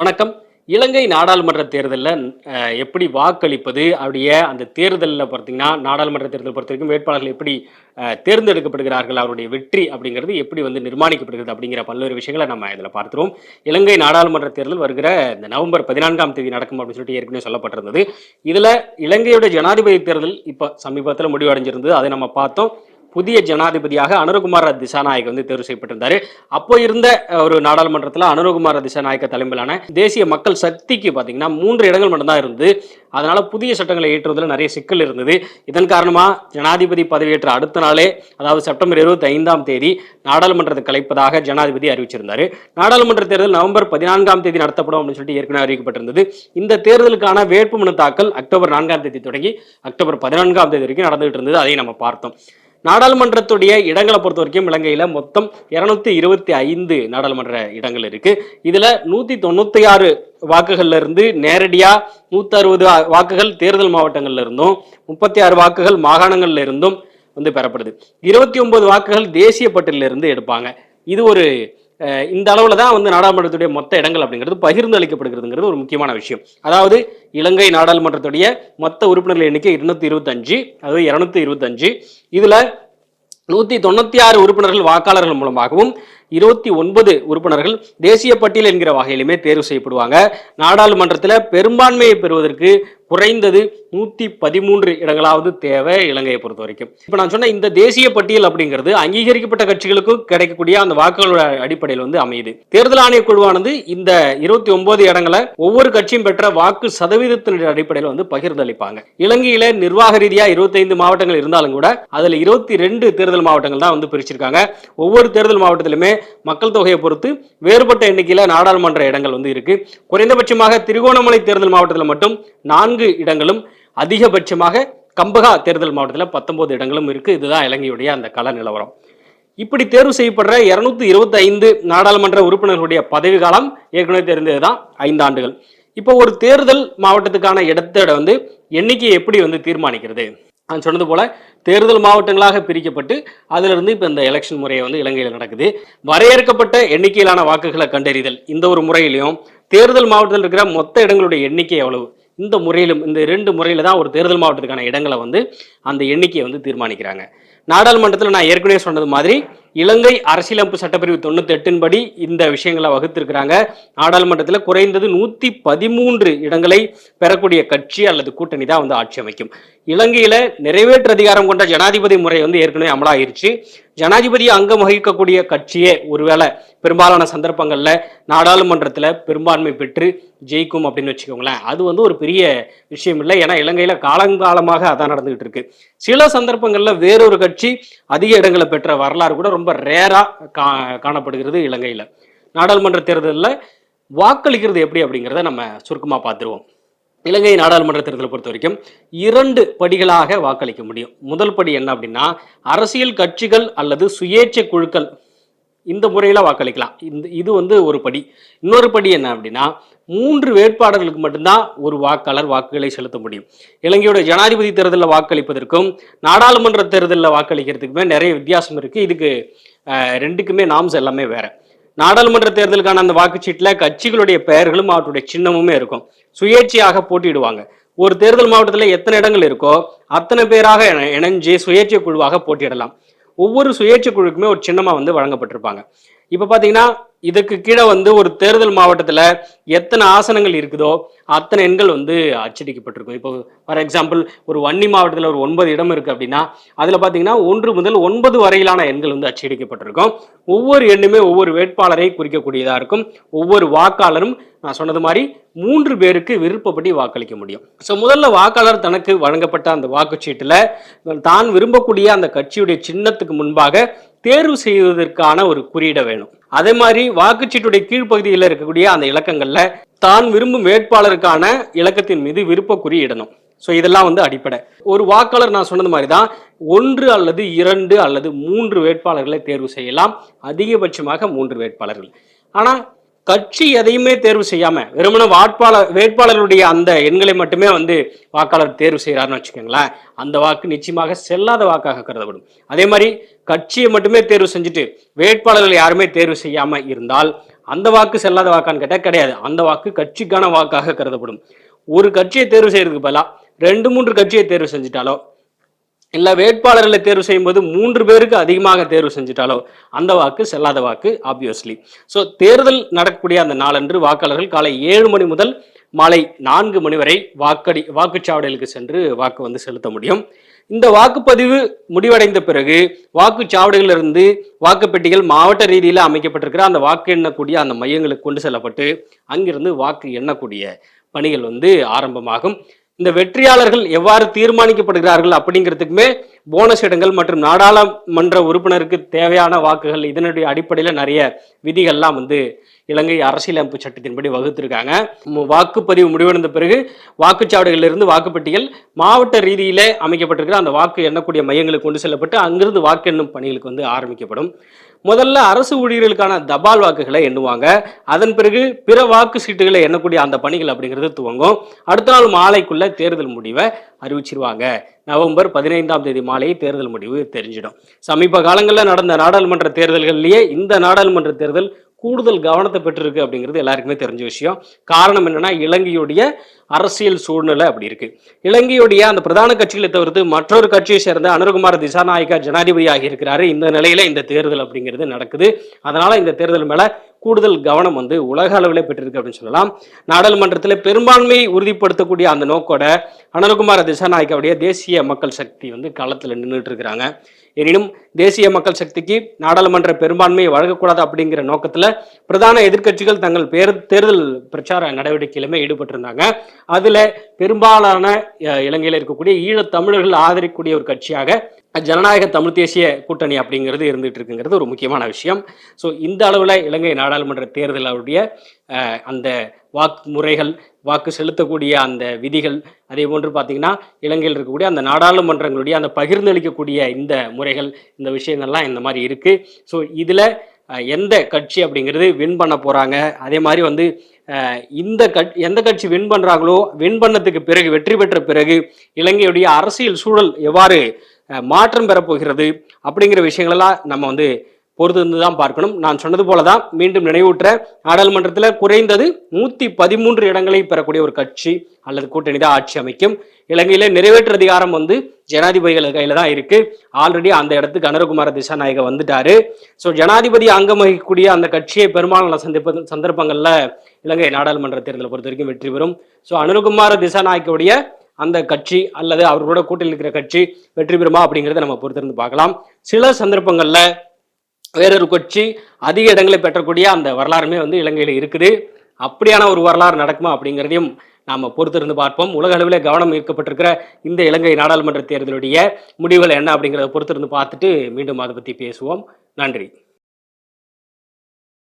வணக்கம். இலங்கை நாடாளுமன்ற தேர்தலில் எப்படி வாக்களிப்பது? அவருடைய அந்த தேர்தலில் பார்த்தீங்கன்னா நாடாளுமன்ற தேர்தல் பொறுத்த வரைக்கும் வேட்பாளர்கள் எப்படி தேர்ந்தெடுக்கப்படுகிறார்கள்? அவருடைய வெற்றி அப்படிங்கிறது எப்படி வந்து நிர்மாணிக்கப்படுகிறது? அப்படிங்கிற பல்வேறு விஷயங்களை நம்ம இதில் பார்த்துருவோம். இலங்கை நாடாளுமன்ற தேர்தல் வருகிற இந்த நவம்பர் பதினான்காம் தேதி நடக்கும் அப்படின்னு சொல்லிட்டு ஏற்கனவே சொல்லப்பட்டிருந்தது. இதில் இலங்கையோட ஜனாதிபதி தேர்தல் இப்போ சமீபத்தில் முடிவடைஞ்சிருந்தது. அதை நம்ம பார்த்தோம். புதிய ஜனாதிபதியாக அனுரகுமார திசாநாயக் வந்து தேர்வு செய்யப்பட்டிருந்தாரு. அப்போ இருந்த ஒரு நாடாளுமன்றத்தில் அனுரகுமார திசாநாயக்க தலைமையிலான தேசிய மக்கள் சக்திக்கு பார்த்தீங்கன்னா மூன்று இடங்கள் மட்டும்தான் இருந்து அதனால புதிய சட்டங்களை ஏற்றுவதில் நிறைய சிக்கல் இருந்தது. இதன் காரணமாக ஜனாதிபதி பதவியேற்ற அடுத்த நாளே அதாவது செப்டம்பர் இருபத்தி ஐந்தாம் தேதி நாடாளுமன்றத்தை கலைப்பதாக ஜனாதிபதி அறிவிச்சிருந்தார். நாடாளுமன்ற தேர்தல் நவம்பர் பதினான்காம் தேதி நடத்தப்படும் அப்படின்னு சொல்லிட்டு ஏற்கனவே அறிவிக்கப்பட்டிருந்தது. இந்த தேர்தலுக்கான வேட்புமனு தாக்கல் அக்டோபர் நான்காம் தேதி தொடங்கி அக்டோபர் பதினான்காம் தேதி வரைக்கும் நடந்துகிட்டு இருந்தது. அதையும் நம்ம பார்த்தோம். நாடாளுமன்றத்துடைய இடங்களை பொறுத்த வரைக்கும் இலங்கையில் மொத்தம் இருநூத்தி இருபத்தி ஐந்து நாடாளுமன்ற இடங்கள் இருக்கு. இதுல நூத்தி தொண்ணூத்தி ஆறு வாக்குகள்ல இருந்து நேரடியா நூத்தி அறுபது வாக்குகள் தேர்தல் மாவட்டங்கள்ல இருந்தும் முப்பத்தி ஆறு வாக்குகள் மாகாணங்கள்ல இருந்தும் வந்து பெறப்படுது. இருபத்தி ஒன்பது வாக்குகள் தேசிய பட்டியலிருந்து எடுப்பாங்க. இது ஒரு இந்த அளவில் தான் வந்து நாடாளுமன்றத்துடைய மொத்த இடங்கள் அப்படிங்கிறது பகிர்ந்து அளிக்கப்படுகிறதுங்கிறது ஒரு முக்கியமான விஷயம். அதாவது இலங்கை நாடாளுமன்றத்துடைய மொத்த உறுப்பினர்கள் எண்ணிக்கை இருநூத்தி இருபத்தஞ்சு அதாவது இருநூத்தி இருபத்தஞ்சு. இதுல நூத்தி தொண்ணூத்தி ஆறு உறுப்பினர்கள் வாக்காளர்கள் மூலமாகவும் இருபத்தி ஒன்பது உறுப்பினர்கள் தேசிய பட்டியல் என்கிற வகையிலுமே தேர்வு செய்யப்படுவாங்க. நாடாளுமன்றத்தில் பெரும்பான்மையை பெறுவதற்கு குறைந்தது நூத்தி பதிமூன்று இடங்களாவது தேவை இலங்கையை பொறுத்த வரைக்கும். இப்போ நான் சொன்ன இந்த தேசிய பட்டியல் அப்படிங்கிறது அங்கீகரிக்கப்பட்ட கட்சிகளுக்கும் கிடைக்கக்கூடிய அந்த வாக்குகளோட அடிப்படையில் வந்து அமையுது. தேர்தல் ஆணைய குழுவானது இந்த இருபத்தி ஒன்பது இடங்களை ஒவ்வொரு கட்சியும் பெற்ற வாக்கு சதவீதத்தினுடைய அடிப்படையில் வந்து பகிர்ந்தளிப்பாங்க. இலங்கையில நிர்வாக ரீதியா 25 மாவட்டங்கள் இருந்தாலும் கூட அதுல இருபத்தி ரெண்டு தேர்தல் மாவட்டங்கள் தான் வந்து பிரிச்சிருக்காங்க. ஒவ்வொரு தேர்தல் மாவட்டத்திலுமே மக்கள் தொகையை பொறுத்து வேறுபட்ட எண்ணிக்கையில நாடாளுமன்ற இடங்கள் வந்து இருக்கு. குறைந்தபட்சமாக திருகோணமலை தேர்தல் மாவட்டத்தில் மட்டும் நான்கு இடங்களும் அதிகபட்சமாக கம்பகா தேர்தல் மாவட்டத்தில் பத்தொன்பது இடங்களும் இருக்கு. இதுதான் இலங்கையுடைய அந்த கள நிலவரம். இப்படி தேர்வு செய்யப்படுற இருநூத்தி இருபத்தி ஐந்து நாடாளுமன்ற உறுப்பினர்களுடைய பதவி காலம் ஏற்கனவே தெரிந்ததுதான் ஐந்து ஆண்டுகள். இப்போ ஒரு தேர்தல் மாவட்டத்துக்கான இடத்தோட வந்து எண்ணிக்கையை எப்படி வந்து தீர்மானிக்கிறது? நான் சொன்னது போல தேர்தல் மாவட்டங்களாக பிரிக்கப்பட்டு அதிலிருந்து இப்போ இந்த எலெக்ஷன் முறையை வந்து இலங்கையில் நடக்குது. வரையறுக்கப்பட்ட எண்ணிக்கையிலான வாக்குகளை கண்டறிதல் இந்த ஒரு முறையிலையும் தேர்தல் மாவட்டத்தில் இருக்கிற மொத்த இடங்களுடைய எண்ணிக்கை எவ்வளவு? இந்த முறையிலும் இந்த ரெண்டு முறையில் தான் ஒரு தேர்தல் மாவட்டத்துக்கான இடங்களை வந்து அந்த எண்ணிக்கையை வந்து தீர்மானிக்கிறாங்க. நாடாளுமன்றத்தில் நான் ஏற்கனவே சொன்னது மாதிரி இலங்கை அரசியலமைப்பு சட்டப்பிரிவு தொண்ணூத்தி எட்டின் படி இந்த விஷயங்களை வகுத்திருக்கிறாங்க. நாடாளுமன்றத்தில் குறைந்தது நூத்தி பதிமூன்று இடங்களை பெறக்கூடிய கட்சி அல்லது கூட்டணி தான் வந்து ஆட்சி அமைக்கும். இலங்கையில நிறைவேற்று அதிகாரம் கொண்ட ஜனாதிபதி முறை வந்து ஏற்கனவே அமலாயிருச்சு ஜனாதிபதி அங்கம் வகிக்கக்கூடிய கட்சியே ஒருவேளை பெரும்பாலான சந்தர்ப்பங்கள்ல நாடாளுமன்றத்துல பெரும்பான்மை பெற்று ஜெயிக்கும் அப்படின்னு வச்சுக்கோங்களேன். அது வந்து ஒரு பெரிய விஷயம் இல்லை. ஏன்னா இலங்கையில காலங்காலமாக அதான் நடந்துகிட்டு இருக்கு. சில சந்தர்ப்பங்கள்ல வேறொரு கட்சி அதிக இடங்களை பெற்ற வரலாறு கூட ரொம்ப ரொம்ப ரேராக கா காணப்படுகிறது இலங்கையில். நாடாளுமன்ற தேர்தலில் வாக்களிக்கிறது எப்படி அப்படிங்கிறத நம்ம சுருக்கமாக பார்த்துருவோம். இலங்கை நாடாளுமன்ற தேர்தலை பொறுத்த வரைக்கும் இரண்டு படிகளாக வாக்களிக்க முடியும். முதல் படி என்ன அப்படின்னா அரசியல் கட்சிகள் அல்லது சுயேட்சை குழுக்கள் இந்த முறையில் வாக்களிக்கலாம். இந்த இது வந்து ஒரு படி. இன்னொரு படி என்ன அப்படின்னா மூன்று வேட்பாளர்களுக்கு மட்டும்தான் ஒரு வாக்காளர் வாக்குகளை செலுத்த முடியும். இலங்கையோட ஜனாதிபதி தேர்தலில் வாக்களிப்பதற்கும் நாடாளுமன்ற தேர்தலில் வாக்களிக்கிறதுக்குமே நிறைய வித்தியாசம் இருக்குது இதுக்கு ரெண்டுக்குமே நாம்ஸ் எல்லாமே வேறு. நாடாளுமன்ற தேர்தலுக்கான அந்த வாக்குச்சீட்டில் கட்சிகளுடைய பெயர்களும் அவற்றுடைய சின்னமுமே இருக்கும். சுயேட்சையாக போட்டியிடுவாங்க. ஒரு தேர்தல் மாவட்டத்தில் எத்தனை இடங்கள் இருக்கோ அத்தனை பேராக இணைஞ்சு சுயேட்சை குழுவாக போட்டியிடலாம். ஒவ்வொரு சுயேட்சை குழுக்குமே ஒரு சின்னமாக வந்து வழங்கப்பட்டிருப்பாங்க. இப்போ பார்த்தீங்கன்னா இதுக்கு கீழே வந்து ஒரு தேர்தல் மாவட்டத்தில் எத்தனை ஆசனங்கள் இருக்குதோ அத்தனை எண்கள் வந்து அச்சடிக்கப்பட்டிருக்கும். இப்போ ஃபார் எக்ஸாம்பிள் ஒரு வன்னி மாவட்டத்தில் ஒரு ஒன்பது இடம் இருக்குது அப்படின்னா அதில் பார்த்தீங்கன்னா ஒன்று முதல் ஒன்பது வரையிலான எண்கள் வந்து அச்சடிக்கப்பட்டிருக்கும். ஒவ்வொரு எண்ணுமே ஒவ்வொரு வேட்பாளரை குறிக்கக்கூடியதாக இருக்கும். ஒவ்வொரு வாக்காளரும் நான் சொன்னது மாதிரி மூன்று பேருக்கு விருப்பப்படி வாக்களிக்க முடியும். ஸோ முதல்ல வாக்காளர் தனக்கு வழங்கப்பட்ட அந்த வாக்குச்சீட்டில் தான் விரும்பக்கூடிய அந்த கட்சியுடைய சின்னத்துக்கு முன்பாக தேர்வு செய்வதற்கான ஒரு குறியீடை வேணும். அதே மாதிரி வாக்குச்சீட்டுடைய கீழ்ப்பகுதியில் இருக்கக்கூடிய அந்த இலக்கங்களில் தான் விரும்பும் வேட்பாளருக்கான இலக்கத்தின் மீது விருப்ப குறியிடணும். ஸோ இதெல்லாம் வந்து அடிப்படை. ஒரு வாக்காளர் நான் சொன்னது மாதிரி தான் ஒன்று அல்லது இரண்டு அல்லது மூன்று வேட்பாளர்களை தேர்வு செய்யலாம். அதிகபட்சமாக மூன்று வேட்பாளர்கள். ஆனால் கட்சி எதையுமே தேர்வு செய்யாம வெறுமன வாட்பாளர் வேட்பாளர்களுடைய அந்த எண்களை மட்டுமே வந்து வாக்காளர் தேர்வு செய்கிறாருன்னு வச்சுக்கோங்களேன். அந்த வாக்கு நிச்சயமாக செல்லாத வாக்காக கருதப்படும். அதே மாதிரி கட்சியை மட்டுமே தேர்வு செஞ்சுட்டு வேட்பாளர்கள் யாருமே தேர்வு செய்யாம இருந்தால் அந்த வாக்கு செல்லாத வாக்கான்னு கேட்டால் கிடையாது. அந்த வாக்கு கட்சிக்கான வாக்காக கருதப்படும். ஒரு கட்சியை தேர்வு செய்யறதுக்கு பதிலாக ரெண்டு மூன்று கட்சியை தேர்வு செஞ்சுட்டாலோ இல்லை வேட்பாளர்களை தேர்வு செய்யும்போது மூன்று பேருக்கு அதிகமாக தேர்வு செஞ்சிட்டாலோ அந்த வாக்கு செல்லாத வாக்கு ஆப்வியஸ்லி ஸோ தேர்தல் நடக்கக்கூடிய அந்த நாளன்று வாக்காளர்கள் காலை ஏழு மணி முதல் மாலை நான்கு மணி வரை வாக்கடி வாக்குச்சாவடிகளுக்கு சென்று வாக்கு வந்து செலுத்த முடியும். இந்த வாக்குப்பதிவு முடிவடைந்த பிறகு வாக்குச்சாவடிகளிலிருந்து வாக்குப்பெட்டிகள் மாவட்ட ரீதியில் அமைக்கப்பட்டிருக்கிற அந்த வாக்கு எண்ணக்கூடிய அந்த மையங்களுக்கு கொண்டு செல்லப்பட்டு அங்கிருந்து வாக்கு எண்ணக்கூடிய பணிகள் வந்து ஆரம்பமாகும். இந்த வெற்றியாளர்கள் எவ்வாறு தீர்மானிக்கப்படுகிறார்கள் அப்படிங்கிறதுக்குமே போனஸ் இடங்கள் மற்றும் நாடாளுமன்ற உறுப்பினருக்கு தேவையான வாக்குகள் இதனுடைய அடிப்படையில் நிறைய விதிகள்லாம் வந்து இலங்கை அரசியலமைப்பு சட்டத்தின்படி வகுத்திருக்காங்க. வாக்குப்பதிவு முடிவடைந்த பிறகு வாக்குச்சாவடிகளிலிருந்து வாக்குப்பெட்டிகள் மாவட்ட ரீதியிலே அமைக்கப்பட்டிருக்கிற அந்த வாக்கு எண்ணக்கூடிய மையங்களுக்கு கொண்டு செல்லப்பட்டு அங்கிருந்து வாக்கு எண்ணும் பணிகளுக்கு வந்து ஆரம்பிக்கப்படும். முதல்ல அரசு ஊழியர்களுக்கான தபால் வாக்குகளை எண்ணுவாங்க. அதன் பிறகு பிற வாக்கு சீட்டுகளை எண்ணக்கூடிய அந்த பணிகள் அப்படிங்கிறது துவங்கும். அடுத்த நாள் மாலைக்குள்ள தேர்தல் முடிவை அறிவிச்சிருவாங்க. நவம்பர் பதினைந்தாம் தேதி மாலை தேர்தல் முடிவு தெரிஞ்சிடும். சமீப காலங்களில் நடந்த நாடாளுமன்ற தேர்தல்கள்லேயே இந்த நாடாளுமன்ற தேர்தல் கூடுதல் கவனத்தை பெற்றிருக்கு அப்படிங்கிறது எல்லாருக்குமே தெரிஞ்ச விஷயம். காரணம் என்னன்னா இலங்கையுடைய அரசியல் சூழ்நிலை அப்படி இருக்கு. இலங்கையுடைய அந்த பிரதான கட்சிகளை தவிர்த்து மற்றொரு கட்சியை சேர்ந்த அனுர்குமார் திசாநாயக்கா ஜனாதிபதி ஆகியிருக்கிறாரு இந்த நிலையில இந்த தேர்தல் அப்படிங்கிறது நடக்குது. அதனால இந்த தேர்தல் மேல கூடுதல் கவனம் வந்து உலக அளவில் பெற்றிருக்கு அப்படின்னு சொல்லலாம். நாடாளுமன்றத்தில் பெரும்பான்மையை உறுதிப்படுத்தக்கூடிய அந்த நோக்கோட அனுர்குமார திசாநாயக்காவுடைய தேசிய மக்கள் சக்தி வந்து களத்தில் நின்றுட்டு இருக்கிறாங்க. எனினும் தேசிய மக்கள் சக்திக்கு நாடாளுமன்ற பெரும்பான்மையை வழங்கக்கூடாது அப்படிங்கிற நோக்கத்தில் பிரதான எதிர்க்கட்சிகள் தங்கள் பேர் தேர்தல் பிரச்சார நடவடிக்கையிலுமே ஈடுபட்டிருந்தாங்க. அதில் பெரும்பாலான இலங்கையில் இருக்கக்கூடிய ஈழத் தமிழர்கள் ஆதரிக்கக்கூடிய ஒரு கட்சியாக ஜனநாயக தமிழ் தேசிய கூட்டணி அப்படிங்கிறது இருந்துட்டு இருக்குங்கிறது ஒரு முக்கியமான விஷயம். ஸோ இந்த அளவில் இலங்கை நாடாளுமன்ற தேர்தலுடைய அந்த வாக்கு முறைகள் வாக்கு செலுத்தக்கூடிய அந்த விதிகள் அதே போன்று பார்த்தீங்கன்னா இலங்கையில் இருக்கக்கூடிய அந்த நாடாளுமன்றங்களுடைய அந்த பகிர்ந்தளிக்கக்கூடிய இந்த முறைகள் இந்த விஷயங்கள்லாம் இந்த மாதிரி இருக்குது ஸோ இதில் எந்த கட்சி அப்படிங்கிறது வின் பண்ண போகிறாங்க அதே மாதிரி வந்து இந்த கட் எந்த கட்சி வின் பண்ணுறாங்களோ வின் பண்ணதுக்கு பிறகு வெற்றி பெற்ற பிறகு இலங்கையுடைய அரசியல் சூழல் எவ்வாறு மாற்றம் பெறப்போகிறது அப்படிங்கிற விஷயங்களெல்லாம் நம்ம வந்து பொறுத்திருந்து தான் பார்க்கணும். நான் சொன்னது போல தான் மீண்டும் நினைவூற்ற நாடாளுமன்றத்தில் குறைந்தது நூற்றி பதிமூன்று இடங்களை பெறக்கூடிய ஒரு கட்சி அல்லது கூட்டணி தான் ஆட்சி அமைக்கும். இலங்கையில நிறைவேற்று அதிகாரம் வந்து ஜனாதிபதிகள் கையில தான் இருக்கு. ஆல்ரெடி அந்த இடத்துக்கு அனுரகுமார திசாநாயக வந்துட்டாரு. ஸோ ஜனாதிபதி அங்கம் வகிக்கக்கூடிய அந்த கட்சியை பெரும்பாலான சந்திப்ப சந்தர்ப்பங்களில் இலங்கை நாடாளுமன்ற தேர்தலை பொறுத்த வரைக்கும் வெற்றி பெறும். ஸோ அனுரகுமார திசாநாயகவுடைய அந்த கட்சி அல்லது அவர்களோட கூட்டில் இருக்கிற கட்சி வெற்றி பெறுமா அப்படிங்கிறத நம்ம பொறுத்திருந்து பார்க்கலாம். சில சந்தர்ப்பங்களில் வேறொரு கட்சி அதிக இடங்களை பெற்றக்கூடிய அந்த வரலாறுமே வந்து இலங்கையில் இருக்குது. அப்படியான ஒரு வரலாறு நடக்குமா அப்படிங்கிறதையும் நாம் பொறுத்திருந்து பார்ப்போம். உலக அளவில் கவனம் ஈர்க்கப்பட்டிருக்கிற இந்த இலங்கை நாடாளுமன்ற தேர்தலுடைய முடிவுகள் என்ன அப்படிங்கிறத பொறுத்திருந்து பார்த்துட்டு மீண்டும் அதை பற்றி பேசுவோம். நன்றி.